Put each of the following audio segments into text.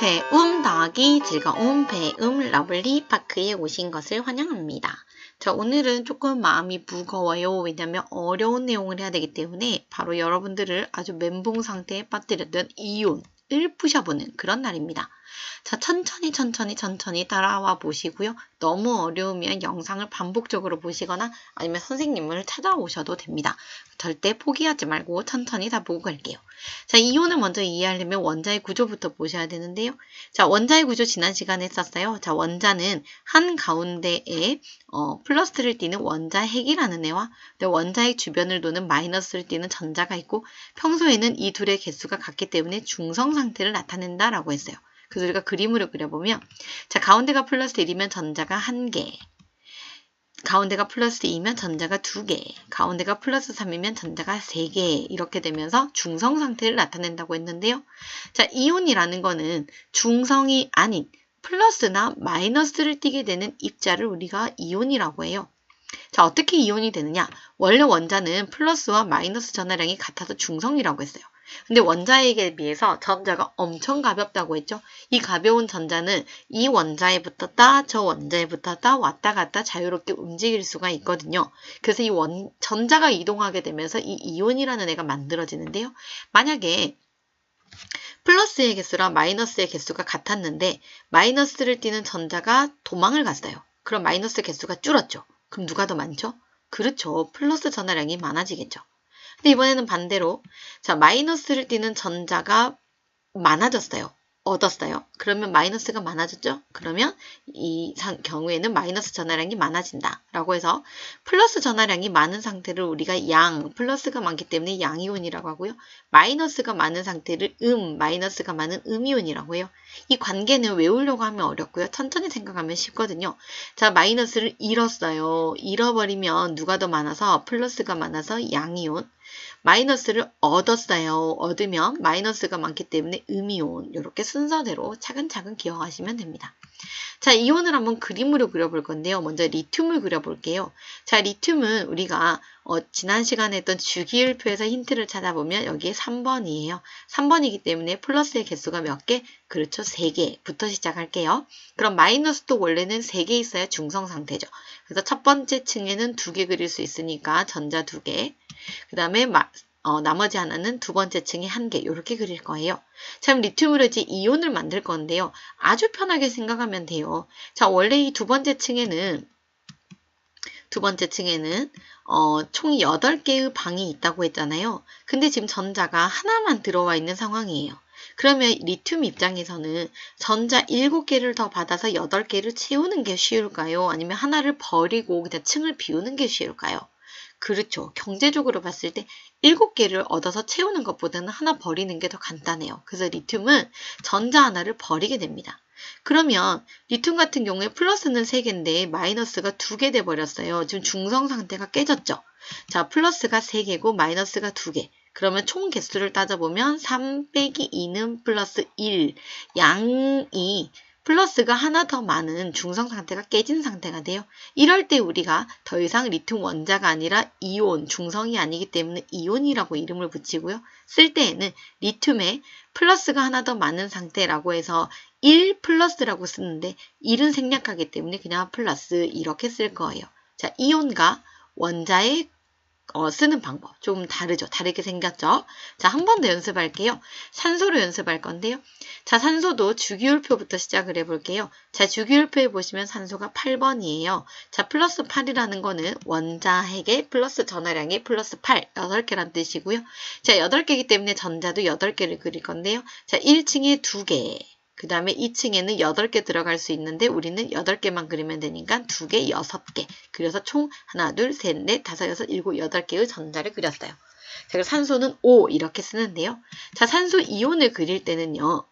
배움 더하기 즐거운 배움 러블리 파크에 오신 것을 환영합니다. 자, 오늘은 조금 마음이 무거워요. 왜냐면 어려운 내용을 해야 되기 때문에 바로 여러분들을 아주 멘붕 상태에 빠뜨렸던 이온을 푸셔보는 그런 날입니다. 자, 천천히 천천히 천천히 따라와 보시고요. 너무 어려우면 영상을 반복적으로 보시거나 아니면 선생님을 찾아오셔도 됩니다. 절대 포기하지 말고 천천히 다 보고 갈게요. 자, 이온을 먼저 이해하려면 원자의 구조부터 보셔야 되는데요. 자, 원자의 구조 지난 시간에 했었어요. 자, 원자는 한 가운데에 어, 플러스를 띠는 원자 핵이라는 애와 원자핵 주변을 도는 마이너스를 띠는 전자가 있고 평소에는 이 둘의 개수가 같기 때문에 중성 상태를 나타낸다라고 했어요. 그래서 우리가 그림으로 그려보면 자 가운데가 플러스 1이면 전자가 1개 가운데가 플러스 2면 전자가 2개 가운데가 플러스 3이면 전자가 3개 이렇게 되면서 중성 상태를 나타낸다고 했는데요. 자 이온이라는 거는 중성이 아닌 플러스나 마이너스를 띠게 되는 입자를 우리가 이온이라고 해요. 자 어떻게 이온이 되느냐 원래 원자는 플러스와 마이너스 전하량이 같아서 중성이라고 했어요. 근데 원자핵에 비해서 전자가 엄청 가볍다고 했죠. 이 가벼운 전자는 이 원자에 붙었다 저 원자에 붙었다 왔다 갔다 자유롭게 움직일 수가 있거든요. 그래서 이 원, 전자가 이동하게 되면서 이 이온이라는 애가 만들어지는데요. 만약에 플러스의 개수랑 마이너스의 개수가 같았는데 마이너스를 띠는 전자가 도망을 갔어요. 그럼 마이너스 개수가 줄었죠. 그럼 누가 더 많죠? 그렇죠. 플러스 전하량이 많아지겠죠. 근데 이번에는 반대로 자 마이너스를 띠는 전자가 많아졌어요. 얻었어요. 그러면 마이너스가 많아졌죠? 그러면 이 경우에는 마이너스 전하량이 많아진다. 라고 해서 플러스 전하량이 많은 상태를 우리가 양, 플러스가 많기 때문에 양이온이라고 하고요. 마이너스가 많은 상태를 음, 마이너스가 많은 음이온이라고 해요. 이 관계는 외우려고 하면 어렵고요. 천천히 생각하면 쉽거든요. 자, 마이너스를 잃었어요. 잃어버리면 누가 더 많아서 플러스가 많아서 양이온. 마이너스를 얻었어요. 얻으면 마이너스가 많기 때문에 음이온 이렇게 순서대로 차근차근 기억하시면 됩니다. 자, 이온을 한번 그림으로 그려볼 건데요. 먼저 리튬을 그려볼게요. 자, 리튬은 우리가 어, 지난 시간에 했던 주기율표에서 힌트를 찾아보면 여기에 3번이에요. 3번이기 때문에 플러스의 개수가 몇 개? 그렇죠. 3개부터 시작할게요. 그럼 마이너스도 원래는 3개 있어야 중성 상태죠. 그래서 첫 번째 층에는 2개 그릴 수 있으니까 전자 2개. 그 다음에 어, 나머지 하나는 두 번째 층에 한 개 이렇게 그릴 거예요. 참 리튬으로 이제 이온을 만들 건데요. 아주 편하게 생각하면 돼요. 자 원래 이 두 번째 층에는 두 번째 층에는 어, 총 8개의 방이 있다고 했잖아요. 근데 지금 전자가 하나만 들어와 있는 상황이에요. 그러면 리튬 입장에서는 전자 7개를 더 받아서 8개를 채우는 게 쉬울까요? 아니면 하나를 버리고 그냥 층을 비우는 게 쉬울까요? 그렇죠. 경제적으로 봤을 때 7개를 얻어서 채우는 것보다는 하나 버리는 게 더 간단해요. 그래서 리튬은 전자 하나를 버리게 됩니다. 그러면 리튬 같은 경우에 플러스는 3개인데 마이너스가 2개 돼버렸어요. 지금 중성 상태가 깨졌죠. 자, 플러스가 3개고 마이너스가 2개. 그러면 총 개수를 따져보면 3 빼기 2는 플러스 1. 양이 플러스가 하나 더 많은 중성 상태가 깨진 상태가 돼요. 이럴 때 우리가 더 이상 리튬 원자가 아니라 이온, 중성이 아니기 때문에 이온이라고 이름을 붙이고요. 쓸 때에는 리튬에 플러스가 하나 더 많은 상태라고 해서 1 플러스라고 쓰는데 1은 생략하기 때문에 그냥 플러스 이렇게 쓸 거예요. 자, 이온과 원자의 어, 쓰는 방법 좀 다르죠. 다르게 생겼죠. 자, 한 번 더 연습할게요. 산소로 연습할 건데요. 자, 산소도 주기율표부터 시작을 해볼게요. 자, 주기율표에 보시면 산소가 8번이에요. 자, 플러스 8이라는 거는 원자핵의 플러스 전하량의 플러스 8, 8개란 뜻이고요. 자, 8개이기 때문에 전자도 8개를 그릴 건데요. 자, 1층에 2개, 그 다음에 2층에는 8개 들어갈 수 있는데 우리는 8개만 그리면 되니까 2개, 6개. 그래서 총 하나, 둘, 셋, 넷, 다섯, 여섯, 일곱, 여덟 개의 전자를 그렸어요. 자, 산소는 O 이렇게 쓰는데요. 자, 산소 이온을 그릴 때는요.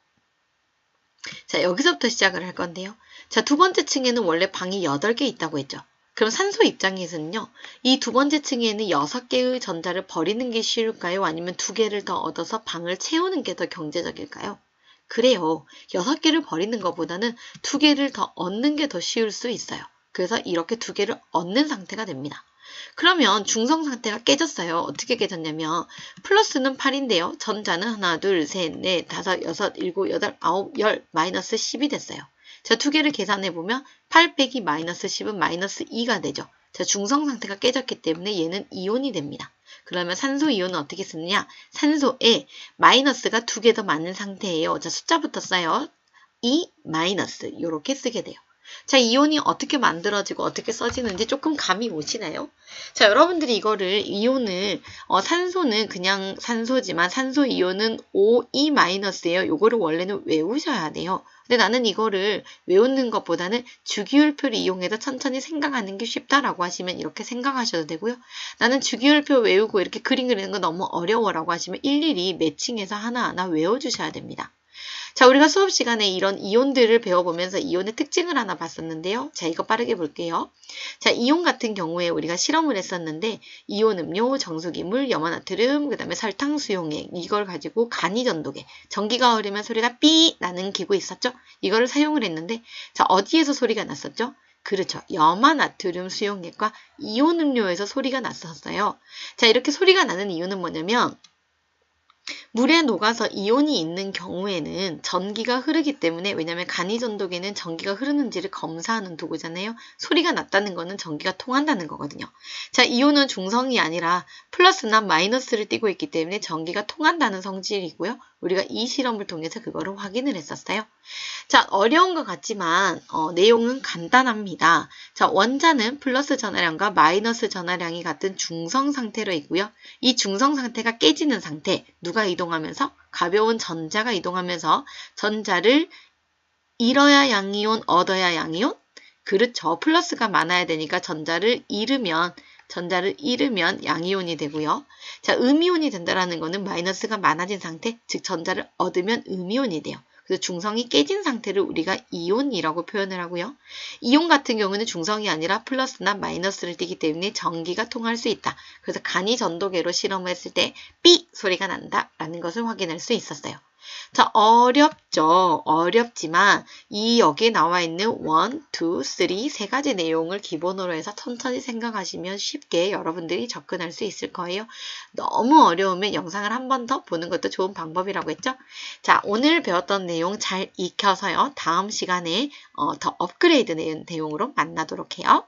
자, 여기서부터 시작을 할 건데요. 자, 두 번째 층에는 원래 방이 8개 있다고 했죠. 그럼 산소 입장에서는요. 이 두 번째 층에는 6개의 전자를 버리는 게 쉬울까요? 아니면 두 개를 더 얻어서 방을 채우는 게 더 경제적일까요? 그래요. 6개를 버리는 것보다는 2개를 더 얻는 게 더 쉬울 수 있어요. 그래서 이렇게 2개를 얻는 상태가 됩니다. 그러면 중성 상태가 깨졌어요. 어떻게 깨졌냐면 플러스는 8인데요. 전자는 하나, 둘, 셋, 넷, 다섯, 여섯, 일곱, 여덟, 아홉, 열, 마이너스 10이 됐어요. 자, 두 개를 계산해 보면 8 빼기 마이너스 10은 마이너스 2가 되죠. 자, 중성 상태가 깨졌기 때문에 얘는 이온이 됩니다. 그러면 산소 이온은 어떻게 쓰느냐? 산소에 마이너스가 두 개 더 많은 상태예요. 자, 숫자부터 써요. 2 마이너스 이렇게 쓰게 돼요. 자, 이온이 어떻게 만들어지고 어떻게 써지는지 조금 감이 오시나요? 자, 여러분들이 이거를 이온을 어, 산소는 그냥 산소지만 산소 이온은 O2-예요. 요거를 원래는 외우셔야 돼요. 근데 나는 이거를 외우는 것보다는 주기율표를 이용해서 천천히 생각하는 게 쉽다라고 하시면 이렇게 생각하셔도 되고요. 나는 주기율표 외우고 이렇게 그림 그리는 거 너무 어려워라고 하시면 일일이 매칭해서 하나하나 외워주셔야 됩니다. 자, 우리가 수업 시간에 이런 이온들을 배워보면서 이온의 특징을 하나 봤었는데요. 자, 이거 빠르게 볼게요. 자, 이온 같은 경우에 우리가 실험을 했었는데 이온 음료, 정수기물, 염화나트륨, 그 다음에 설탕 수용액 이걸 가지고 간이 전도계 전기가 흐르면 소리가 삐 나는 기구 있었죠? 이거를 사용을 했는데 자, 어디에서 소리가 났었죠? 그렇죠. 염화나트륨 수용액과 이온 음료에서 소리가 났었어요. 자, 이렇게 소리가 나는 이유는 뭐냐면 물에 녹아서 이온이 있는 경우에는 전기가 흐르기 때문에 왜냐하면 간이전도기는 전기가 흐르는지를 검사하는 도구잖아요. 소리가 났다는 거는 전기가 통한다는 거거든요. 자, 이온은 중성이 아니라 플러스나 마이너스를 띠고 있기 때문에 전기가 통한다는 성질이고요. 우리가 이 실험을 통해서 그거를 확인을 했었어요. 자, 어려운 것 같지만 어, 내용은 간단합니다. 자, 원자는 플러스 전하량과 마이너스 전하량이 같은 중성 상태로 있고요. 이 중성 상태가 깨지는 상태, 누가 이동하면서 가벼운 전자가 이동하면서 전자를 잃어야 양이온, 얻어야 양이온? 그렇죠. 플러스가 많아야 되니까 전자를 잃으면 전자를 잃으면 양이온이 되고요. 자, 음이온이 된다라는 것은 마이너스가 많아진 상태, 즉 전자를 얻으면 음이온이 돼요. 그래서 중성이 깨진 상태를 우리가 이온이라고 표현을 하고요. 이온 같은 경우는 중성이 아니라 플러스나 마이너스를 띠기 때문에 전기가 통할 수 있다. 그래서 간이 전도계로 실험을 했을 때 삐 소리가 난다라는 것을 확인할 수 있었어요. 자, 어렵죠. 어렵지만 이 여기에 나와 있는 1, 2, 3, 세 가지 내용을 기본으로 해서 천천히 생각하시면 쉽게 여러분들이 접근할 수 있을 거예요. 너무 어려우면 영상을 한 번 더 보는 것도 좋은 방법이라고 했죠. 자, 오늘 배웠던 내용 잘 익혀서요. 다음 시간에 어, 더 업그레이드 내용으로 만나도록 해요.